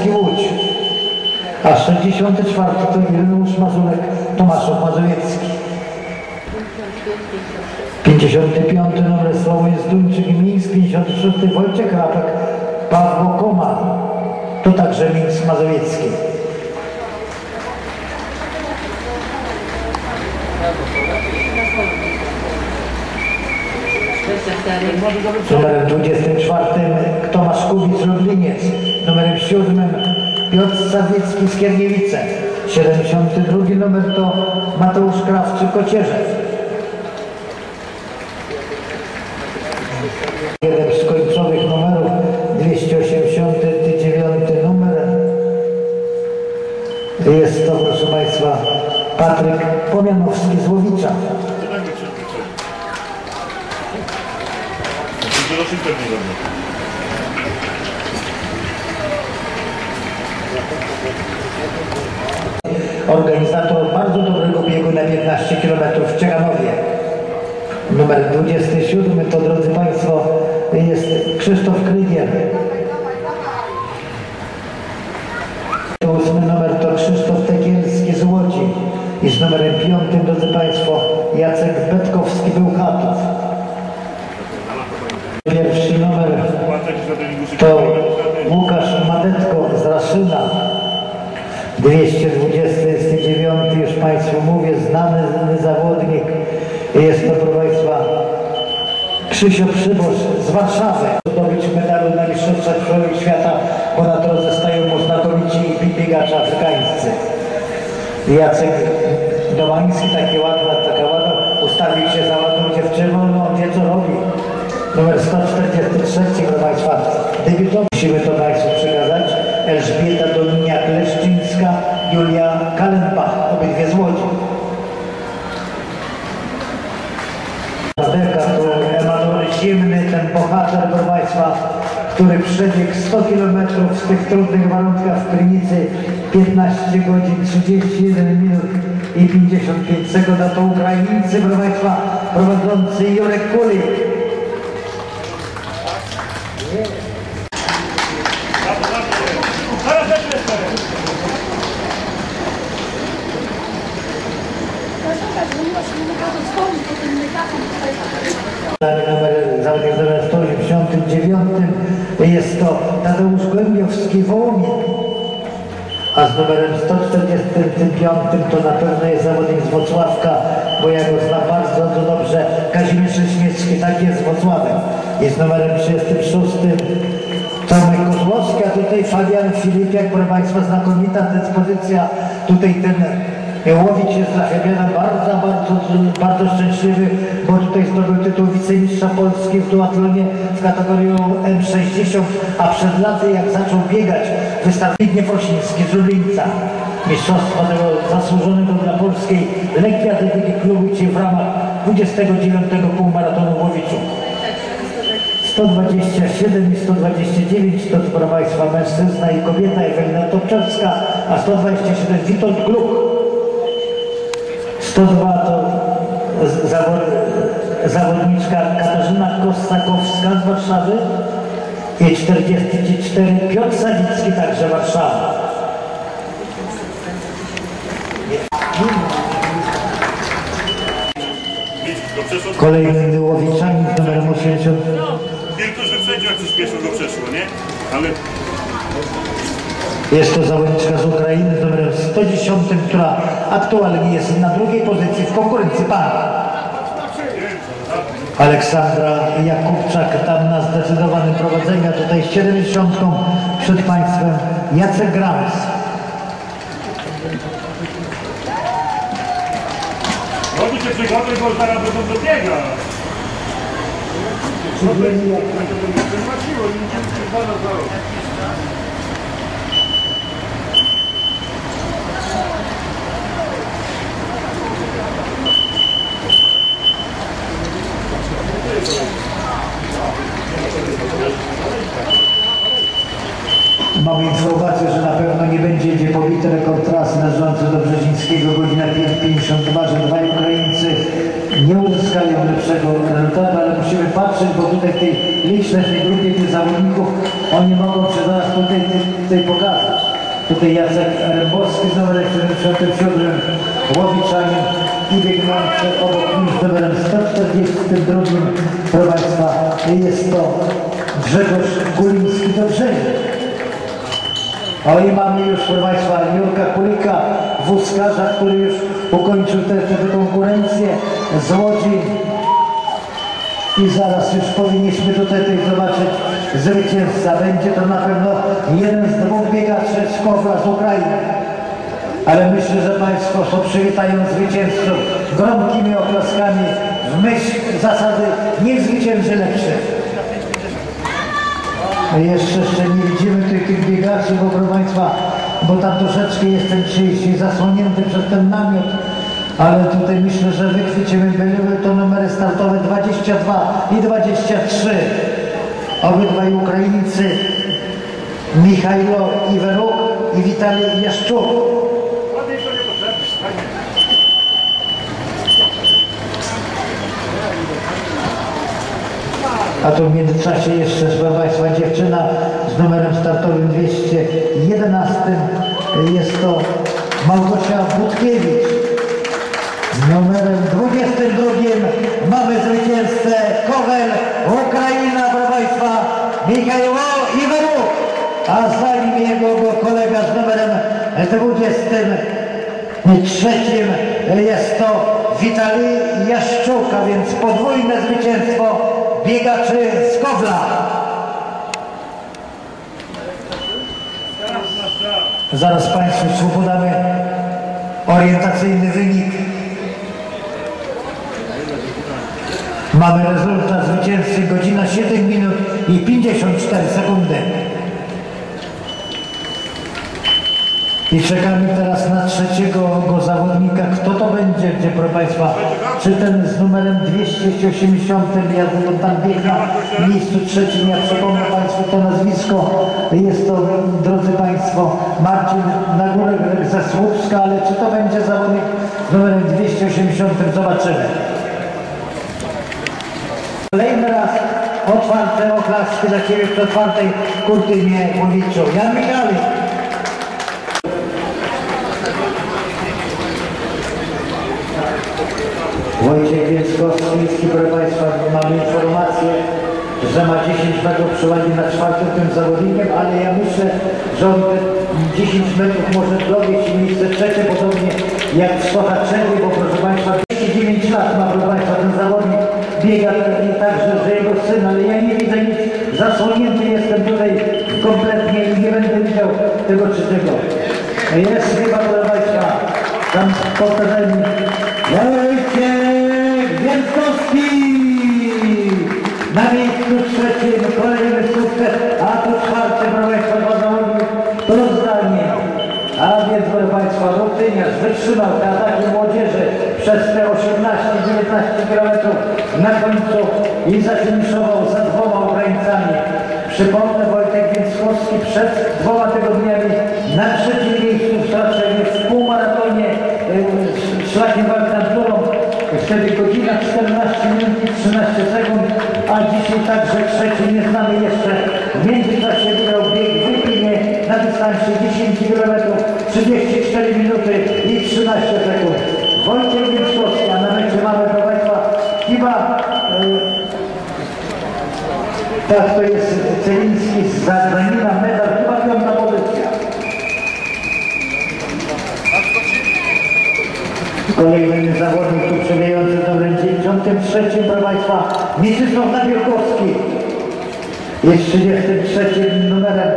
Łódź. A 64 to Ireneusz Mazurek, Tomaszów Mazowiecki. 55 numer Sławomir Zduńczyk Mińsk, 56 Wojciech Rapek, Pawło Koma. To także Mińsk Mazowiecki. Numerem 24 Tomasz Kubic Lubliniec. Numerem 7 Piotr Sawiecki Skierniewice. 72 numer to Mateusz Krawczyk Kocierzew. Jeden z końcowych numerów 289 numer. Jest to proszę Państwa Patryk Pomianowski z Łowicza. Robią. organizator bardzo dobrego biegu na 15 km w Ciechanowie. Numer 27 to, drodzy Państwo, jest Krzysztof Krygier. To Łukasz Madetko z Raszyna. 229 już Państwu mówię, znany zawodnik. Jest to, proszę Państwa, Krzysio Przyboż z Warszawy. Zdobyć medalu na Mistrzostwach Świata, bo na drodze stają znakomici biegacze afrykańscy. Jacek Domański, takie ładna, taka ładna, ustawił się za ładną dziewczyną, no on wie co robi. Numer 143, proszę Państwa, debiutowy. Musimy to Państwu przekazać. Elżbieta Doliniak-Leszczyńska, Julia Kalenbach, obydwie z Łodzi. Raderka to Emanuel Zimny, ten bohater, proszę Państwa, który przebiegł 100 km w tych trudnych warunkach w Krynicy 15 godzin 31 minut i 55 sekund, a to Ukraińcy, proszę Państwa, prowadzący Jurek Kulik. Numer zawodnik numer 189 jest to Tadeusz Głębiowski Wołomin. A z numerem 145 to na pewno jest zawodnik z Wocławka, bo ja go znam bardzo dobrze. Kazimierz Śmiecki, tak jest z. Jest numerem 36 Tomek Kozłowski, a tutaj Fabian Filipiak, proszę Państwa, znakomita dyspozycja. Tutaj ten Łowicz jest dla Fabiana bardzo, bardzo, bardzo szczęśliwy, bo tutaj zdobył tytuł wicemistrza Polski w duatlonie w kategorii M60, a przed laty jak zaczął biegać wystawnik Prosiński z Lublińca. Mistrzostwo tego zasłużonego dla polskiej lekkiej atletyki klubu w ramach 29 półmaratonu w Łowiczu. 127 i 129 to proszę Państwa mężczyzna i kobieta Ewelina Topczewska, a 127 Witold Gluch. 102 to zawodniczka Katarzyna Kostakowska z Warszawy i 44 Piotr Sawicki, także Warszawa. Go przeszło. Kolejny Łowiczanin z numerem 80. Jak coś pieszo go przeszło, nie? Ale Jest to zawodniczka z Ukrainy z numerem 110, która aktualnie jest na drugiej pozycji w konkurencji par. Aleksandra Jakubczak tam na zdecydowanym prowadzeniu, a tutaj z 70 przed Państwem Jacek Grams. robi się przygody, bo zaraz będą dobiega. Mamy informację, że na pewno nie będzie gdzie pobity rekord trasy należący do Brzezińskiego. Godzina 5.52, że dwaj Ukraińcy nie uzyskają lepszego rezultatu, ale musimy patrzeć, bo tutaj w tej licznej tej grupie tych zawodników oni mogą się zaraz tutaj, tutaj pokazać. Tutaj Jacek Rębowski z numerem 77, Łowiczanin i biegnący obok nim z numerem 142, proszę Państwa, jest to Grzegorz Guliński do brzegu. O i mamy już, proszę Państwa, Jurka Kulika, wózkarza, który już ukończył tę tę konkurencję z Łodzi. I zaraz już powinniśmy tutaj, zobaczyć zwycięzca. Będzie to na pewno jeden z dwóch biegaczy z Kowra z Ukrainy. Ale myślę, że Państwo przywitają zwycięzców gromkimi oklaskami w myśl zasady niech zwycięży lepszy. Jeszcze, jeszcze nie widzimy tych, tych biegaczy, bo proszę Państwa, bo tam troszeczkę jestem dzisiaj zasłonięty przez ten namiot, ale tutaj myślę, że wychwycimy były to numery startowe 22 i 23. Obydwaj Ukraińcy, Michajlo Iweruk i Witalij Jaszczuk. A tu w międzyczasie jeszcze, proszę Państwa, dziewczyna z numerem startowym 211. Jest to Małgosia Budkiewicz. Z numerem 22 mamy zwycięzcę Kowel, Ukraina, proszę Państwa, Michał Iweruk. A za nim jego kolega z numerem 23 jest to Witalij Jaszczuk, a więc podwójne zwycięstwo biegaczy z Kowla. Zaraz Państwu podamy orientacyjny wynik. Mamy rezultat zwycięzcy godzina 7 minut i 54 sekundy. I czekamy teraz na trzeciego go zawodnika. Kto to będzie, gdzie proszę Państwa? Czy ten z numerem 280, ja tam biegna w miejscu trzecim, ja przypomnę Państwu to nazwisko. Jest to, drodzy Państwo, Marcin Nagórek ze Słupska, ale czy to będzie zawodnik z numerem 280, zobaczymy. Kolejny raz otwarte oklaski dla Ciebie przy otwartej kurtynie Łowiczu. Jan Michalik. Wojciech Wielskowski, proszę Państwa, mamy informację, że ma 10 metrów przewagi nad czwartym tym zawodnikiem, ale ja myślę, że on te 10 metrów może dowieść miejsce trzecie, podobnie jak w Sochaczewie, bo proszę Państwa, syn, ale ja nie widzę nic, zasłonięty jestem tutaj kompletnie i nie będę widział tego czy tego. Jest chyba, proszę Państwa, tam po terenie Wojciech Wielkowski! Na miejscu trzecim kolejny sukces, a to czwarte, proszę Państwa, zawodnik rozdanie. A więc, proszę Państwa, Rutyniarz wytrzymał te ataki młodzieży przez te 18-19 km na końcu i zafiniszował za dwoma Ukraińcami. Przypomnę, Wojtek Więckowski przed dwoma tygodniami na trzecim miejscu w Straszewie w półmaratonie y, szlakiem Walkanturą. Wtedy godzina 14 minut i 13 sekund, a dzisiaj także trzeci nie znamy jeszcze. W międzyczasie wygrał bieg w na dystansie 10 km 34 minuty i 13 sekund. Wojciech Więckowski, a na mecie mamy proszę Państwa chyba y, tak, to jest Celiński z Zadanina, medal, chyba piąta pozycja. Kolejny zawodnik tu przebiegający do 93, proszę Państwa, Mieczysław Nabiórkowski. Jest 33 numer